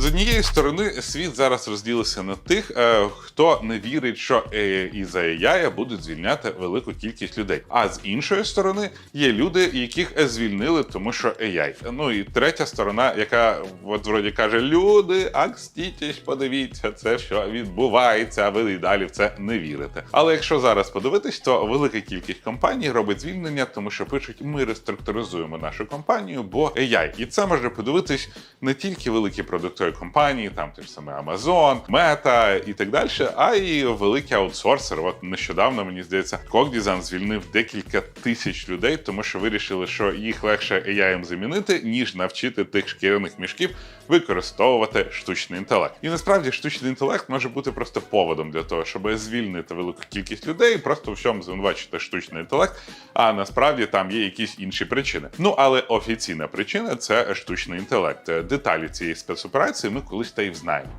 З однієї сторони, світ зараз розділився на тих, е, хто не вірить, що із за AI будуть звільняти велику кількість людей. А з іншої сторони є люди, яких е, звільнили, тому що AI. Ну і третя сторона, яка от вроді каже: люди, акстітесь, подивіться, це що відбувається, а ви і далі в це не вірите. Але якщо зараз подивитись, то велика кількість компаній робить звільнення, тому що пишуть, ми реструктуризуємо нашу компанію, бо AI. І це може подивитись не тільки великі продуктові компанії, там те ж саме Amazon, Meta і так далі, а й великі аутсорсери. От нещодавно мені здається, Cognizant звільнив декілька тисяч людей, тому що вирішили, що їх легше AI замінити, ніж навчити тих шкіряних мішків використовувати штучний інтелект. І насправді штучний інтелект може бути просто поводом для того, щоб звільнити велику кількість людей, просто в всьому звинувачити штучний інтелект. А насправді там є якісь інші причини. Ну але офіційна причина це штучний інтелект. Деталі цієї спецоперації ми колись та й знаємо.